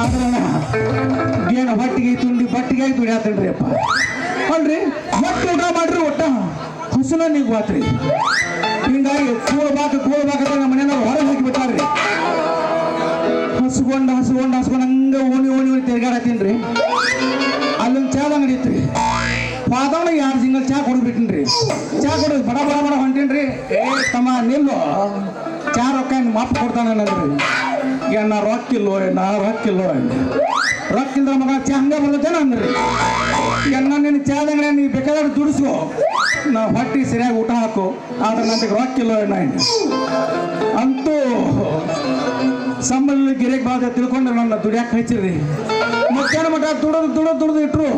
ಆದ್ರೆ ಏನು ಹೊಟ್ಟಿಗೆ ತುಂಡಿ ಬಟ್ಟಿಗೆ ದುಡಿಯಾತಲ್ರಿ ಅಪ್ಪ. ಅಲ್ರಿ? ಮತ್ತೆ ಊಟ ಮಾಡ್ರಿ ಒಟ್ಟ. ಹುಸುನ ನೀವು ಬಾತ್ರಿ ಹಿಂಗಾಗಿ ಕೂಳ್ಬಾಕ ಕೂಳ್ಬಾಕ ನಮ್ಮ ಮನೆಯವ್ರು ಹೊರಗೆ ಹಾಕಿ ಬಿಟ್ಟಾರ್ರಿ. ಹಸ್ಕೊಂಡು ಹಸ್ಕೊಂಡು ಹಸ್ಕೊಂಡು ಹಂಗ ಓಣಿ ಓಣಿ ಓಣಿ ತಿರ್ಗಾಡತ್ತೀನ್ರಿ. ಅಲ್ಲೊಂದು ಚಾದ ಅಂಗಡಿ ಇತ್ರಿ ಪಾದವನ ಎರಡು ಸಿಂಗಲ್ ಚಾ ಕೊಡ್ಬಿಟ್ಟಿನ್ರಿ ಚಾ ಕೊಡೋದು ಬಡ ಬಡ ಬಡ ಹೊಂಟೇನ್ರಿ. ಏ ತಮ್ಮ ನಿಲ್ಲು. ಚಾ ರೊಕ್ಕ ಮಾಪ್ ಕೊಡ್ತಾನೆ ಅನ್ನದ್ರಿ ಏನ ರೊಕ್ಕಿಲ್ಲೋ ನಾ ರೊಕ್ಕಿಲ್ಲೋ ರೊಕ್ಕಿಲ್ದ ಮಗ ಚಾ ಹಂಗ ಬರ್ತೇನೆ ಅಂದ್ರಿ ನಿನ್ನ ಚಾದಂಗಡೆ ನೀ ಬೇಕಾದ್ರೆ ದುಡಿಸ್ಕೋ. ನಾ ಹೊಟ್ಟಿ ಸರಿಯಾಗಿ ಊಟ ಹಾಕು, ಆದ್ರೆ ನನಗೆ ರೊಕ್ಕಿಲ್ಲೋ ಏನ ಅಂತೂ ಸಂಬಳ ಗಿರೆಗೆ ಬಾದ ತಿಳ್ಕೊಂಡು ನನ್ನ ದುಡಿಯಾಕ ಹಚ್ಚಿರಿ. ಮಧ್ಯಾಹ್ನ ಮಠ ದುಡದು ದುಡದು ದುಡದು ಇಟ್ರು.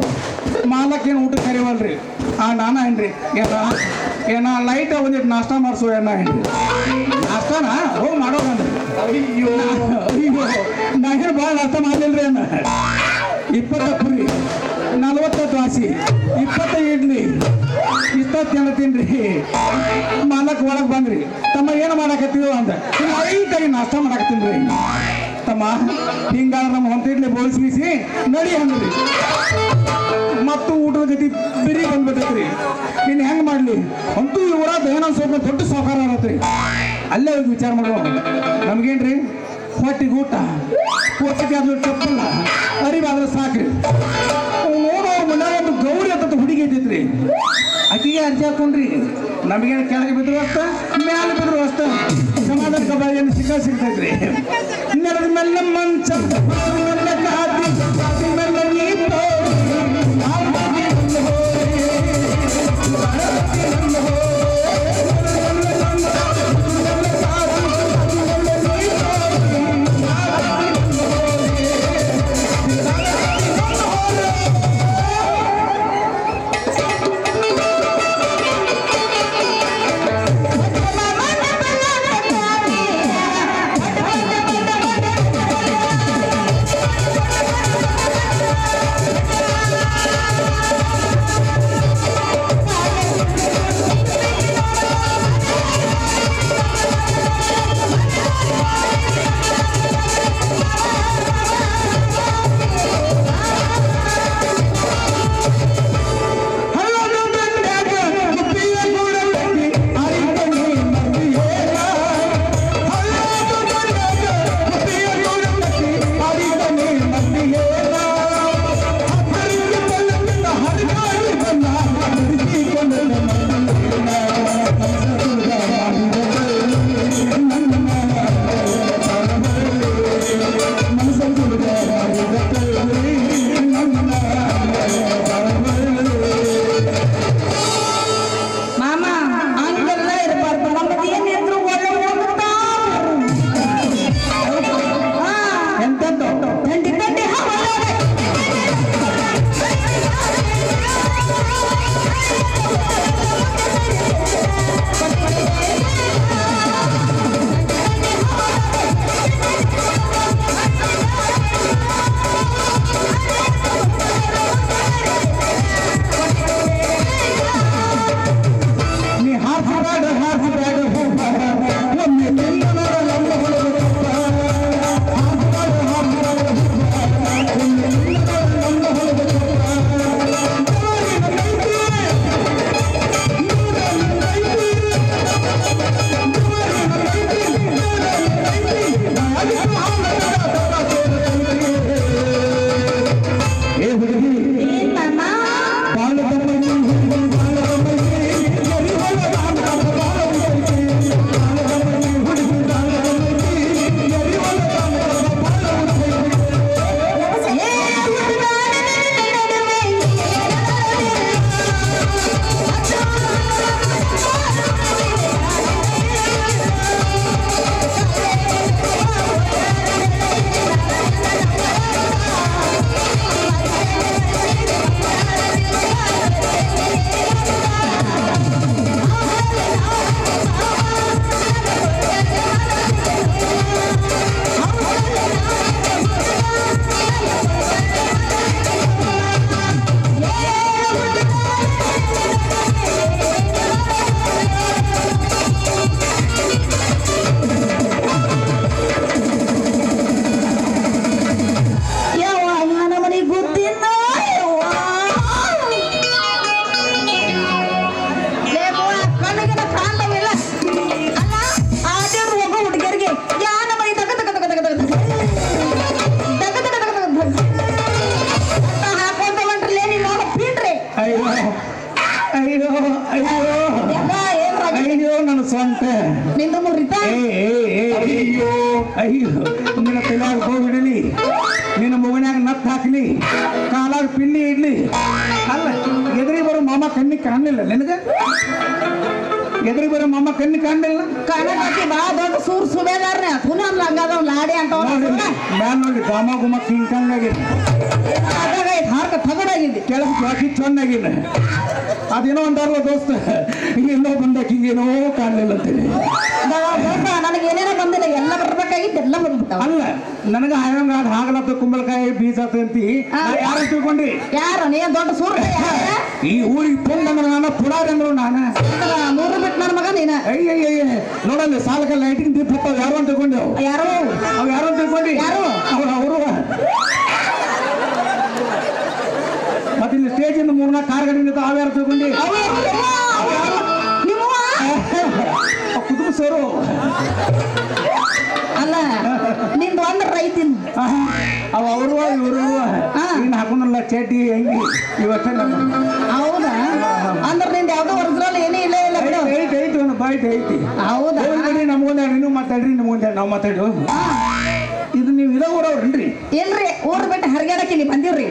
ಮಾಲಕ್ಕೇನು ಊಟ ಕರಿವಲ್ರಿ? ಆ, ನಾನ ಏನ್ರಿ ಏನ ಏನ ಲೈಟ್ ಒಂದಿಟ್ಟು ನಾಷ್ಟ ಮಾಡಿಸು ಏನ ಏನ್ರಿ ನಾಷ್ಟಾನ? ಹೋಗಿ ಮಾಡೋದಂದ್ರಿ. ಅಯ್ಯೋ. ಅಯ್ಯೋ ನಾ ಏನು ಭಾಳ ನಾಷ್ಟ ಮಾಡಲಿಲ್ರಿ ಅನ್ನ ಇಪ್ಪತ್ತ ಪುರಿ ನಲವತ್ತು ದ್ವಾಸಿ ಇಪ್ಪತ್ತ ಇಡ್ಲಿ, ಇಪ್ಪತ್ತು ಜನ ತಿನ್ರಿ. ಮಾಲಕ್ ಒಳಗೆ ಬಂದ್ರಿ. ತಮ್ಮ ಏನು ಮಾಡಾಕತ್ತಿದ್ರು ಅಂತ ಲೈಟಾಗಿ ನಾಷ್ಟ ರೀ ತಮ್ಮ, ಹಿಂಗಾದ್ರೆ ನಮ್ಮ ಹೊಂತಿಡ್ಲಿ ಬೋಳಿಸಿ ನಡಿ ಅಂದ್ರಿ. ಮತ್ತು ಊಟದ ಗತಿ ಬಿರಿ ಬಂದ್ಬಿಟ್ಟೈತ್ರಿ. ಇನ್ನು ಹೆಂಗ್ ಮಾಡ್ಲಿ? ಅಂತೂ ಇವರ ದಯನ ಸ್ವಲ್ಪ ದೊಡ್ಡ ಸಹಕಾರ ಆಗತ್ರಿ. ಅಲ್ಲೇ ಹೋಗಿ ವಿಚಾರ ಮಾಡುವ. ನಮ್ಗೇನ್ರಿ? ಹೊಟ್ಟಿಗೆ ಊಟ. ಹೊಟ್ಟಿಗೆ ಅದು ತಪ್ಪಲ್ಲ. ಅರಿವಾದ್ರೆ ಸಾಕ್ರಿ. ನೋಡೋ ಮನ್ಯಾಗ ಒಂದು ಗೌರಿ ಅಂತ ಹುಡುಗಿ ಐತೈತ್ರಿ ಅಕ್ಕಿಗೆ ಅರ್ಜಿ ಹಾಕೊಂಡ್ರಿ. ನಮಗೇನು ಕೆಳಗೆ ಬಿದ್ರು ಅಷ್ಟ, ಮ್ಯಾಲೆ ಬಿದ್ರು ಅಷ್ಟ. ಸಮಾಧಾನ ಕಬಾಯಿಯನ್ನು ಸಿಕ್ಕ ಸಿಗ್ತೈತ್ರಿ ನೆಲದ ಮೇಲೆ ಮಂಚ ಮೇಲೆ ನೀ ಅಯ್ಯೋ ನಿನ್ನ ತಲೆಯಾಗ ಬೋಗ್ ಹಿಡಲಿ. ನಿನ್ನ ಮಗನ್ಯಾಗ ನತ್ ಹಾಕ್ಲಿ. ಕಾಲಾಗ ಪಿಲ್ಲಿ ಇಡ್ಲಿ. ಅಲ್ಲ ಎದುರಿ ಬರೋ ಮಾಮ ಕಣ್ಣಿ ಕಾಣಲಿಲ್ಲ ನಿನಗ? ಎದುರಿ ಬರೋ ಮಾಮ ಕಣ್ಣಿ ಕಾಣಲಿಲ್ಲ? ಕಣಕಿ ಬಾ ದೊಡ್ಡ ಸೂರ್ ಸುಬೇದಾರ್ನೆ. ಪುನಃ ಲಂಗದ ಲಾಡಿ ಅಂತ ನಾನು ನೋಡಿ ಗಾಮ ಗುಮ ಕಿಂಕಂಗ್ ಆಗಿದೆ. ಹಾರ್ಕ ತಗಡಾಗಿದ್ದೆ ಕೆಳಗೆ ಬಾಕಿ ಚೆನ್ನಾಗಿಲ್ಲ ಅದೇನೋ ಅಂತಾರಲ್ಲ ದೋಸ್ತ ಇನ್ನೋ ಬಂದಾಗ ಹಿಂಗೇನೋ ಕಾಣಲಿಲ್ಲ ಅಂತೇಳಿ ಏನೇನೋ ಬಂದಿಲ್ಲ ಎಲ್ಲ ಬರ್ಬೇಕಾಗಿತ್ತು ಎಲ್ಲ ಬಂದ್ಬಿಟ್ಟವ ಅಲ್ಲ ನನಗ ಅದು ಹಾಗಲತ್ತ ಕುಂಬಳಕಾಯಿ ಬೀಜ ತಂತಿ. ಯಾರು ತಿಳ್ಕೊಂಡ್ರಿ ಯಾರು ನೀ ದೊಡ್ಡ ಸೂರ್ ಈ ಊರಿಗೆ ಬಂದ ನಾನು ಪುಡಾರಿ ಅಂದ್ರು ನಾನು ಮೂರು ಬಿಟ್ಟು ನನ್ನ ಮಗ ನೀನ ಅಯ್ಯಯ್ಯ ನೋಡಲ್ಲ ಸಾಲಕ ಲೈಟಿಂಗ್ ದೀಪ ಹತ್ತವ ಯಾರು ಅಂತ ತಿಳ್ಕೊಂಡೆವು ಯಾರು ಅವ್ ಯಾರು ಅಂತ ತಿಳ್ಕೊಂಡಿ ಯಾರು? ಅವ್ರು ಅವರು ಮತ್ತೆ ಇಲ್ಲಿ ಸ್ಟೇಜ್ ಇಂದ ಮೂರ್ನಾಲ್ಕು ಕಾರ್ ಗಾಡಿ ನಿಂತ ಅವ್ ಯಾರು ತಿಳ್ಕೊಂಡಿ ಅವ ಸರು. ಅಲ್ಲ ನಿಂದು ಒಂದ್ ರೈತಿನ್. ಅವ ಅವರು ಇವರು ಹಾ. ಇನ್ನು ಹಾಕೊಂಡಲ್ಲ ಚೇಟಿ ಹೆಂಗಿ? ಇವತ್ತ ಹೌದಾ? ಅಂದ್ರ ನಿಂದ ಯಾವ್ದೋ ಒರಿಜಿನಲ್ ಏನೇ ಇಲ್ಲ ಇಲ್ಲ ಬಿಡು. ಐತಿ ಐತಿ ಒಂದು ಬಾಯ್ಟ್ ಐತಿ. ಹೌದಾ? ನಮ್ಗೊಂದು ನೀವು ಮಾತಾಡ್ರಿ ನಿಮ್ಗೊಂದು ನಾವು ಮಾತಾಡು ಇದು ನೀವು ಇದ ಊರವ್ರನ್ರಿ? ಇಲ್ರಿ ಊರ್ ಬಿಟ್ಟು ಹರಿಗಾಡಕ್ಕೆ ಇಲ್ಲಿ ಬಂದಿವ್ರಿ.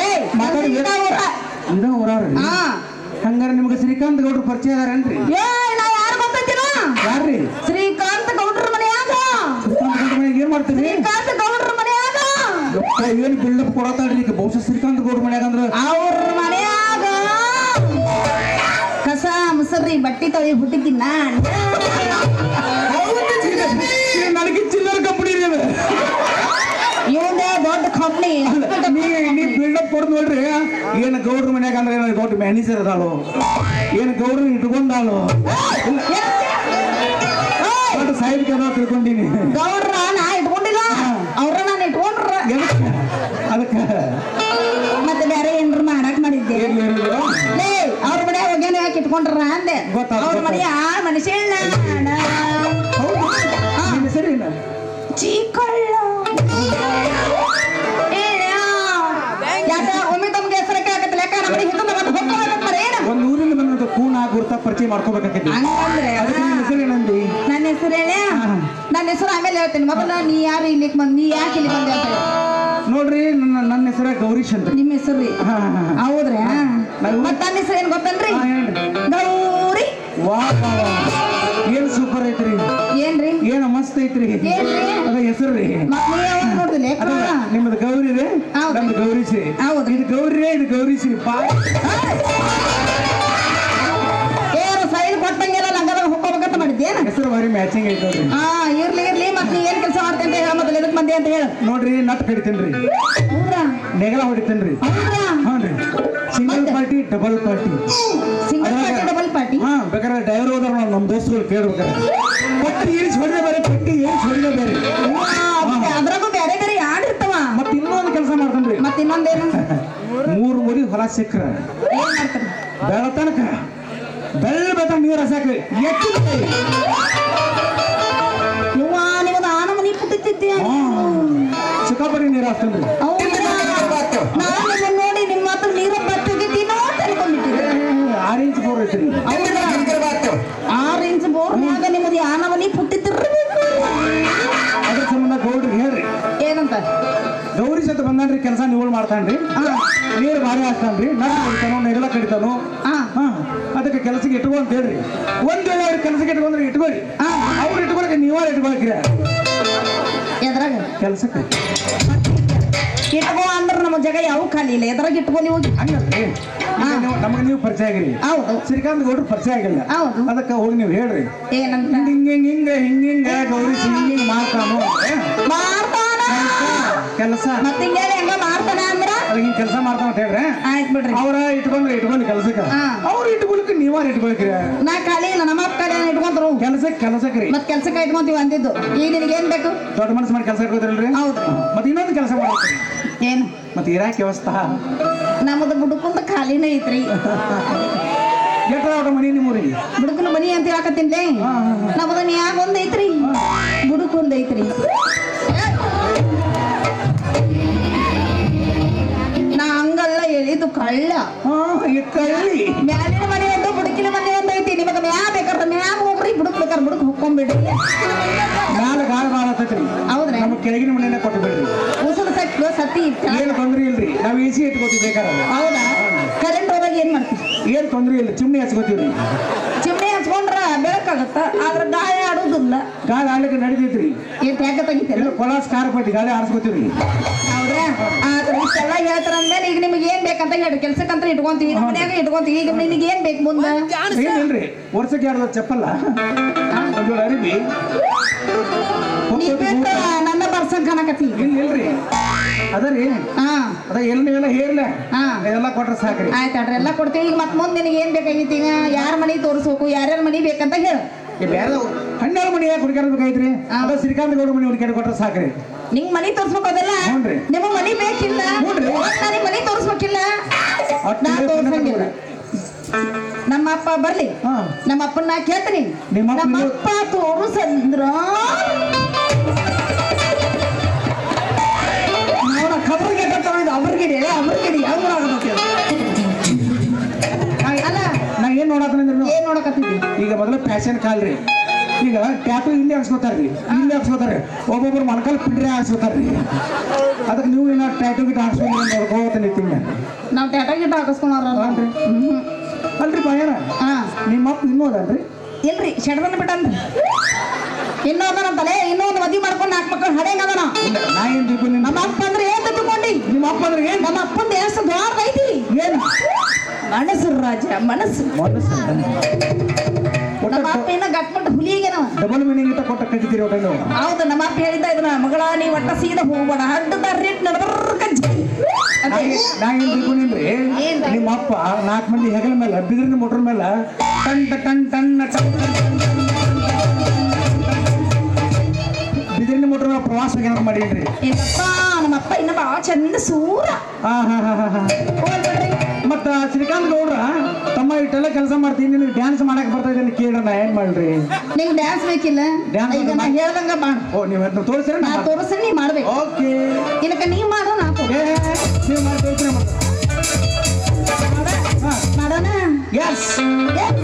ಲೇ ಮಾತಾಡಿ. ಇದ ಊರ. ಇದ ಊರವ್ರಿ ಹಂಗಾರೆ ನಿಮ್ಗೆ ಶ್ರೀಕಾಂತ್ ಗೌಡ್ರು ಪರಿಚಯ ಅದಾರೇನ್ರಿ? ಏ ನಾ ಯಾರು ಗೊತ್ತೈತಿನ ಯಾರ್ರಿ ಶ್ರೀಕಾಂತ್ ಗೌಡ್ರ ಮನೆಯಾಗ ಶ್ರೀಕಾಂತ್ ಗೌಡ್ರ ಮನೆಗೆ ಏನ್ ಮಾಡ್ತೀರಿ ಶ್ರೀಕಾಂತ್ ಗೌಡ್ರ ಮನೆಯಾಗ ಯಪ್ಪ, ಏನ್ ಬಿಲ್ಡಪ್ ಕೊಡತಾಳ್ರಿ ಈಗ ಬಹುಶಃ ಶ್ರೀಕಾಂತ್ ಗೌಡ್ರ ಮನ್ಯಾಗ ಅಂದ್ರ ಅವ್ರ ಮನೆಯಾಗ ಕಸ ಮುಸರಿ ಬಟ್ಟಿ ತೊಳಿ ಹುಟ್ಟಿದ್ದೀನಿ ನಾನ್ ನನಗೆ ಚಿಲ್ಲರ್ ಕಂಪನಿ ರೀ ಅದು ಇವಂದೇ ದೊಡ್ಡ ಕಂಪ್ನಿ ನೀ ನೀ ಬಿಲ್ಡಪ್ ಕೊಡ್ ನೋಡ್ರಿ ಏನ್ ಗೌಡ್ರ ಮನ್ಯಾಗ ಅಂದ್ರೆ ಏನ್ ದೊಡ್ಡ ಮ್ಯಾನೇಜರ್ ಅದಾಳು ಏನ್ ಗೌಡ್ರ ಇಟ್ಕೊಂಡಾಳು ಇಲ್ಲ ದೊಡ್ಡ ಸಾಹಿತ್ಯ ಅದಾವ ತಿಳ್ಕೊಂಡೀನಿ ಗೌಡ್ರ ಇಟ್ಕೊಂಡ್ರ ಅಂದೆ. ಅವ್ರ ಮನೆಯ ಮನುಷ್ಯ ಹೌದು ನಿನ್ನ ಹೆಸರೇನು ಚೀಕಳ್ಳ ಯಾಕ ಒಮ್ಮೆ ತಮ್ಗೆ ಹೆಸರಕ್ಕೆ ಆಗತ್ತಲ್ಲ? ಯಾಕ ನಮ್ಮ ಮತ್ತೆ ಹೋಗ್ತಾರೆ ಏನು? ಒಂದು ಊರಿಂದ ಬಂದ ಕೂನ ಗುರ್ತಾ ಪರಿಚಯ ಮಾಡ್ಕೋಬೇಕಾಕೈತಿ ಹಂಗಂದ್ರೆ ಅದಕ್ಕೆ ನಿನ್ನ ಹೆಸರೇನಂದಿ ನನ್ನ ಹೆಸರು ಹೇಳಿ? ನನ್ನ ಹೆಸರು ಆಮೇಲೆ ಹೇಳ್ತೀನಿ. ಮೊದಲು ನೀ ಯಾರು ಇಲ್ಲಿಗೆ ಬಂದ್ ನೀ ಯಾಕೆ ಇಲ್ಲಿ ಬಂದೆ ಅಂತ ಹೇಳಿ. ನೋಡ್ರಿ ನನ್ನ ನನ್ನ ಹೆಸರ ಗೌರೀಶ್ ಅಂತ. ನಿಮ್ಮ ಹೆಸರು ರೀ. ಹಾ, ಹಾ, ಹಾ. ಹೌದ್ರಾ ನಾವು- ಮತ್ತ ನನ್ನ ಹೆಸರು ಏನ್ ಗೊತ್ತನ್ರಿ? ಗೌರಿ. ವಾ. ಏನ್ ಸೂಪರ್ ಐತ್ರಿ? ಏನ್ರಿ? ಏನ ಮಸ್ತ್ ಐತ್ರಿ? ಅದ ಹೆಸರು ರೀ. ನಿಮ್ಮದು ಗೌರಿ ರೀ. ನಮ್ದು ಹೌದು. ಇದು ಗೌರಿ ಇದು ಗೌರೀಶ್ರೀ ಪಾ ಹೆಸರು ಬಾರಿ ಮ್ಯಾಚಿಂಗ್ ಐತೆ ನೋಡ್ರಿ. ಹಾ ಇರ್ಲಿ ಇರ್ಲಿ. ಮತ್ತೆ ಏನ್ ಕೆಲಸ ಮಾಡ್ತೇನೆ ಹೇಳ ಮೊದಲು ಎದಕ್ ಬಂದೆ ಅಂತ ಹೇಳಿ. ನೋಡ್ರಿ ನಟ್ ಕಡಿತೇನ್ರಿ ನೆಗಲ ಹೊಡಿತೇನ್ರಿ. ಹೌದ್ರಾ? Single? Party double party. Single party double party? ಹಾ ಬೇಕಾದ್ರೆ ಡ್ರೈವರ್ ಹೋದ್ರ ನಾವು ನಮ್ಮ ದೋಸ್ತಗಳು ಕೇಳ್ಬೇಕಾರೆ ಪಟ್ಟಿ ಏರಿಸಿ ಹೊಡೆದ ಬೇರೆ ಪಟ್ಟಿ ಏರಿಸಿ ಹೊಡೆದ ಬೇರೆ. ಅದ್ರಾಗೂ ಬೇರೆ ಬೇರೆ ಯಾಡ್ ಇರ್ತಾವ? ಮತ್ತೆ ಇನ್ನೊಂದು ಕೆಲಸ ಮಾಡ್ಕೊಂಡ್ರಿ ಮತ್ತೆ ಇನ್ನೊಂದೇನು ಮೂರು ಮುರಿ ಹೊಲ ಸಿಕ್ಕ್ರ. ಏನ್ ಬೆಲ್ಲ ಬೆಳತನಕ ಬೆಳ್ಳ ಬೇತ ನೀರು ಹಸಾಕ ಎಚ್ಚು ಕೈ ಇವ್ವ ನಿಮ್ಮದು ಆನ ಮನಿ ಪುಟ್ಟಿದ್ದೆ ಹಾ. ಸಿಕ್ಕಾಪಟ್ಟಿ ನೀರು ಹಾಕ್ತಾನ್ರಿ ನಾನು ಆರು ಇಂಚ್ ಬೋರ್ ಮ್ಯಾಗ ನಿಮ್ಮದು ಆನ ಮನಿ ಪುಟ್ಟಿದ್ದಿರ್ಬೇಕು ಅದ್ರ ಸಂಬಂಧ ಗೌಡ್ರಿ ಹೇಳ್ರಿ. ಏನಂತ? ಗೌರಿ ಸತ ಬಂದಾನ್ರಿ ಕೆಲಸ ನೀವು ಮಾಡ್ತಾನ್ರಿ. ನೀರು ಭಾರಿ ಹಾಕ್ತಾನ್ರಿ ನಾನು ಕಡಿತಾನೋ ನೆಗಲ ಕಡಿತಾನೋ. ಹಾ. ಅದಕ್ಕೆ ಕೆಲಸಕ್ಕೆ ಇಟ್ಕೋ ಅಂತ ಹೇಳ್ರಿ. ಒಂದ್ ವೇಳೆ ಅವ್ರಿಗೆ ಕೆಲಸಕ್ಕೆ ಇಟ್ಕೊಂಡ್ರೆ ಇಟ್ಕೋರಿ. ಹಾ. ಅವ್ರು ಇಟ್ಕೊಳಕ್ಕೆ ನೀವಾರ ಇಟ್ಕೊಳಕ್ರಿ ಎದ್ರಾಗ? ಕೆಲಸಕ್ಕೆ. ಇಟ್ಕೋ ಜಾಗ ಯಾವ ಖಾಲಿ ಇಲ್ಲ. ಎದ್ರಾಗ ಇಟ್ಕೊಂಡು ನೀವು ಹಂಗಲ್ರಿ ಈಗ ನೀವು ನಮಗೆ ನೀವು ಪರಿಚಯ ಆಗಿರಿ. ಹೌದು. ಶ್ರೀಕಾಂತ್ ಗೌಡ್ರು ಪರಿಚಯ ಆಗಿಲ್ಲ. ಹೌದು. ಅದಕ್ಕೆ ಹೋಗಿ ನೀವು ಹೇಳ್ರಿ. ಏನಂತ ಹಿಂಗ ಹಿಂಗ ಹಿಂಗ ಹಿಂಗ ಹಿಂಗ ಗೌರಿ ಹಿಂಗ ಹಿಂಗ ಮಾಡ್ತಾನು ಮಾಡ್ತಾನ? ಕೆಲಸ ಮತ್ತೆ ಹಿಂಗೇಳಿ ಹೆಂಗ ಮಾಡ್ತಾನ ಅಂದ್ರ? ಹಿಂಗ ಕೆಲಸ ಮಾಡ್ತಾನ ಅಂತ ಹೇಳ್ರಿ. ಆಯ್ತು ಬಿಡ್ರಿ. ಅವ್ರ ಇಟ್ಕೊಂಡ್ರೆ ಇಟ್ಕೊಂಡು ಕೆಲಸಕ್ಕೆ. ಅವ್ರ ಇಟ್ಕೊಳಕ್ಕೆ ನೀವಾರ ಇಟ್ಕೊಳಕ್ರಿ ನಾ ಖಾಲಿ ಇಲ್ಲ ನಮ್ಮ ಅಪ್ಪ ಖಾಲಿ ಇಟ್ಕೊಂತರು? ಕೆಲಸಕ್ಕೆ ಕೆಲಸಕ್ಕೆ ರೀ. ಮತ್ ಕೆಲ್ಸಕ್ಕೆ ಇಟ್ಕೊಂತೀವಿ ಅಂದಿದ್ದು. ಈಗ ನಿನಗೆ ಏನ್ ಬೇಕು? ದೊಡ್ಡ ಮನಸ್ಸು ಮಾಡಿ ಕೆಲಸ ಇಟ್ಕೋದ್ರಲ್ರಿ ಹೌದು. ಮತ್ತೆ ಇನ್ನೊಂದು ಕೆಲಸ ಮಾಡ್ತೀನಿ ಏನು? ಮತ್ತೆ ಇರಾಕ್ ವ್ಯವಸ್ಥಾ? ನಮ್ಮದು ಬುಡುಕುಂದ ಖಾಲಿನೇ ಐತ್ರಿ. ಎಟ್ಟ ಮನಿ ನಿಮ್ಮೂರಿಗೆ ಬುಡುಕನ ಮನಿ ಅಂತ ಹೇಳಕತ್ತೀನಿ ನಮ್ಮದು ನ್ಯಾಗ ಒಂದ್ ಐತ್ರಿ. ಬುಡುಕೊಂದ್ ಐತ್ರಿ. ನಾ ಹಂಗಲ್ಲ ಹೇಳಿದ್ದು ಕಳ್ಳ. ಹಾ ಇಕ್ಕಳ್ಳಿ ಮ್ಯಾಲಿನ ಮನೆ ಒಂದು ಬುಡುಕಿನ ಮನೆ ಒಂದು ಐತಿ. ನಿಮಗೆ ಮ್ಯಾ ಬೇಕಾದ್ರೆ ಮ್ಯಾಗ ಹೋಗ್ರಿ. ಬುಡುಕ್ ಬೇಕಾದ್ರೆ ಬುಡುಕ್ ಹೊಕ್ಕೊಂಬಿಡ್ರಿ. ಮ್ಯಾಲ ಗಾಳ ಬಾಳ ಐತ್ರಿ ಹೌದ್ರಿ. ನಮ್ಮ ಕೆಳಗಿನ ಮನೆಯನ್ನ ಸತಿ ಏನು ತೊಂದ್ರೆ ಇಲ್ರಿ? ನಾವು ಎ ಸಿ ಇಟ್ಕೋತೀವಿ ಬೇಕಾದ್ರೆ. ಹೌದಾ? ಕರೆಂಟ್ ಹೋದಾಗ ಏನ್ ಮಾಡ್ತೀವಿ ಏನು ತೊಂದ್ರೆ ಇಲ್ಲ ಚಿಮ್ನಿ ಹಚ್ಕೋತೀವ್ರಿ ಚಿಮ್ನಿ ಹಚ್ಕೊಂಡ್ರ ಬೆಳಕಾಗತ್ತ? ಆದ್ರ ಗಾಳಿ ಆಡುದಿಲ್ಲ. ಗಾಳಿ ಆಡ್ಲಿಕ್ಕೆ ನಡೀತೈತ್ರಿ ಏನ್ ತ್ಯಾಕ ತೆಗಿತೀರ ಕೊಲಾಸ್ ಕಾರ್ ಪಟ್ಟಿ ಗಾಳಿ ಆರಿಸ್ಕೋತೀವ್ರಿ ಹೌದ್ರಾ? ಆದ್ರ ಇಷ್ಟೆಲ್ಲ ಹೇಳ್ತಾರ ಅಂದ್ಮೇಲೆ ಈಗ ನಿಮ್ಗೆ ಏನ್ ಬೇಕಂತ ಹೇಳಿ ಕೆಲ್ಸಕ್ಕಂತ ಇಟ್ಕೊಂತೀವಿ ಮನ್ಯಾಗ ಇಟ್ಕೊಂತೀವಿ. ಈಗ ನಿನಗೆ ಏನ್ ಬೇಕು ಮುಂದೆ? ಏನಿಲ್ರಿ ವರ್ಷಕ್ಕೆ ಎರಡು ಚಪ್ಪಲ್ಲ. ಒಂದು ಅರಿಬಿ. ನೀ ಬಿಟ್ಟ ನನ್ನ ಬರ್ಸಂಗ್ ಕಾಣಕತ್ತಿ. ಇಲ್ರಿ. ಅದರಿ ಹಾ. ಅದ ಎಲ್ಲಿ ನೀವೆಲ್ಲ ಹೇರ್ಲ? ಹಾ. ಎಲ್ಲ ಕೊಟ್ರೆ ಸಾಕ್ರಿ. ಆಯ್ತಾಡ್ರಿ ಎಲ್ಲ ಕೊಡ್ತೀವಿ. ಈಗ ಮತ್ತೆ ಮುಂದೆ ನಿನಗೆ ಏನ್ ಬೇಕಾಗಿತ್ತು? ಈಗ ಯಾರ ಮನಿ ತೋರಿಸ್ಬೇಕು? ಯಾರ್ಯಾರ ಮನಿ ಬೇಕಂತ ಹೇಳು. ಬೇರೆ ಹನ್ನೆರಡು ಮನಿ ಯಾಕೆ ಹುಡುಕಾಡ್ಬೇಕಾಯ್ತ್ರಿ. ಅದ ಶ್ರೀಕಾಂತ್ ಗೌಡ ಮನಿ ಹುಡುಕಾಡ್ ಕೊಟ್ರೆ ಸಾಕ್ರಿ. ನಿಂಗ್ ಮನಿ ತೋರಿಸ್ಬೇಕು ಅದೆಲ್ಲ? ಹ್ಞೂನ್ರಿ. ನಿಮಗ್ ಮನಿ ಬೇಕಿಲ್ಲ. ನನಗೆ ಮನಿ ತೋರಿಸ್ಬೇಕಿಲ್ಲ? ನಾ ಇದ್ರೆ ನಮ್ಮ ಅಪ್ಪ ಬರ್ಲಿ. ಹಾ. ನಮ್ಮ ಅಪ್ಪನ ಕೇಳ್ತೀನಿ. ನಿಮ್ಮ ಅಪ್ಪ ನಮ್ಮ ಅಪ್ಪ ತೋರಿಸಂದ್ರ ಖಬರ್ಗೆ ಕಟ್ಟೋದು ಅವ್ರಿಗಿಡಿ ಯಾವ ಅಲ್ಲ ನಾ ಏನ್ ನೋಡತ್ತಂದ್ರೆ ಏನ್ ನೋಡಕತ್ತೀವಿ ಈಗ ಮೊದಲ ಫ್ಯಾಷನ್ ಕಾಲ್ರಿ. ಈಗ ಟ್ಯಾಟು ಇಲ್ಲಿ ಹಾಕ್ಸ್ಕೊತಾರ್ರಿ ಇಲ್ಲಿ ಹಾಕ್ಸ್ಕೊತಾರೆ ಒಬ್ಬೊಬ್ರು ಮೊಣಕಾಲ್ ಪಿಂಡ್ರೆ ಹಾಕ್ಸ್ಕೊತಾರ್ರಿ. ಅದಕ್ಕೆ ನೀವು ಏನೋ ಟ್ಯಾಟು ಗಿಟ ಹಾಕ್ಸ್ಕೊಂಡು ನೋಡ್ಕೋತ ನಿಂತೀನಿ ನಾವ್ ಟ್ಯಾಟೋ ಗಿಟ ಹಾಕಿಸ್ಕೊಳಾರ. ಅಲ್ರಿ ಬಾಯನ ಹಾ. ನಿಮ್ಮ ಅಪ್ಪ ಇನ್ನೂ ಅದನ್ರಿ ಇಲ್ರಿ ಶೆಡ್ದನ್ನ ಬಿಟ್ಟನ್ರಿ ಇನ್ನೂ ಅದನಂತಲೇ ಇನ್ನೂ ಇನ್ನೊಂದು ಮದುವೆ ಮಾಡ್ಕೊಂಡು ನಾಲ್ಕು ಮಕ್ಕಳು ಹಡೇಂಗ ಅದನ. ನಾ ಏನ್ ನಮ್ಮ ಅಪ್ಪ ಅಂದ್ರೆ ಏನ್ ನಿಮ್ಮ ಅಪ್ಪ ಅಂದ್ರೆ ಏನ್ ನಮ್ಮ ಅಪ್ಪಂದ ಎಷ್ಟು ದ್ವಾರ ಐತಿ ಏನು ಮನಸ್ಸು ರಾಜ ಮನಸ್ಸು ಮನಸ್ಸು ನಮ್ಮ ಅಪ್ಪ ಏನ ಗಟ್ಮಟ್ಟು ಹುಲಿಗೆ ಡಬಲ್ ಮೀನಿಂಗ್ ಕೊಟ್ಟ ಕಟ್ಟಿದ್ದೀರಿ ಒಟ್ಟ ನೀವು ಹೌದು ನಮ್ಮ ಅಪ್ಪ ಹೇಳಿದ್ದ ಇದನ್ನ ಮಗಳ ನೀ ಒಟ್ಟ ಸೀದಾ ಹೋಗ್ಬೇಡ ಅಡ್ಡದ ರೇಟ್ ನಡ್ಬರ್ಕ ನಾ ಏನ್- ನಾ ಏನ್ ತಿಳ್ಕೊಂಡಿನ್ರಿ ನಿಮ್ಮ ಅಪ್ಪ ನಾಲ್ಕು ಮಂದಿ ಹೆಗಲ ಮೇಲೆ ಬಿದಿರಿನ ಮೋಟ್ರ್ ಮೇಲೆ ಟನ್ ಟನ್ ಟನ್ ಟನ್ ಬಿದಿರಿನ ಮೋಟ್ರ್ ಮೇಲೆ ಪ್ರವಾಸ ಏನಾರು ಮಾಡೀನ್ರಿ ಏನಪ್ಪ ನಮ್ಮ ಅಪ್ಪ ಇನ್ನ ಭಾಳ ಚಂದ ಸೂರ. ಹಾ ಹಾ ಹಾ ಹಾ. ಹಾ ಹೋಗ್ಬಿಡ್ರಿ ಮತ್ತ ಶ್ರೀಕಾಂತ್ ಗೌಡ್ರ ತಮ್ಮ ಇಟ್ಟೆಲ್ಲ ಕೆಲಸ ಮಾಡ್ತೀನಿ ನಿನಗೆ ಡ್ಯಾನ್ಸ್ ಮಾಡಕ್ ಬರ್ತಾ ಇದ್ದೀನಿ ಕೇಳೋಣ ಏನ್ ಮಾಡ್ರಿ ನಿಂಗೆ ಡ್ಯಾನ್ಸ್ ಬೇಕಿಲ್ಲ? Dance ಈಗ ನಾ ಹೇಳ್ದಂಗ ಮಾಡು. ಓ ನೀವು ಅದನ್ನ ತೋರಿಸ್ರಿ ನಾ ತೋರಿಸಿ ನೀ ಮಾಡ್ಬೇಕು. ಓಕೆ. ಇಲ್ಲಕ ನೀ ಮಾಡು ನಾ ನೀವು ಮಾಡಿ ತೋರಿಸ್ರಿ ಹಾ. ಮಾಡೋಣ? Yes Yes.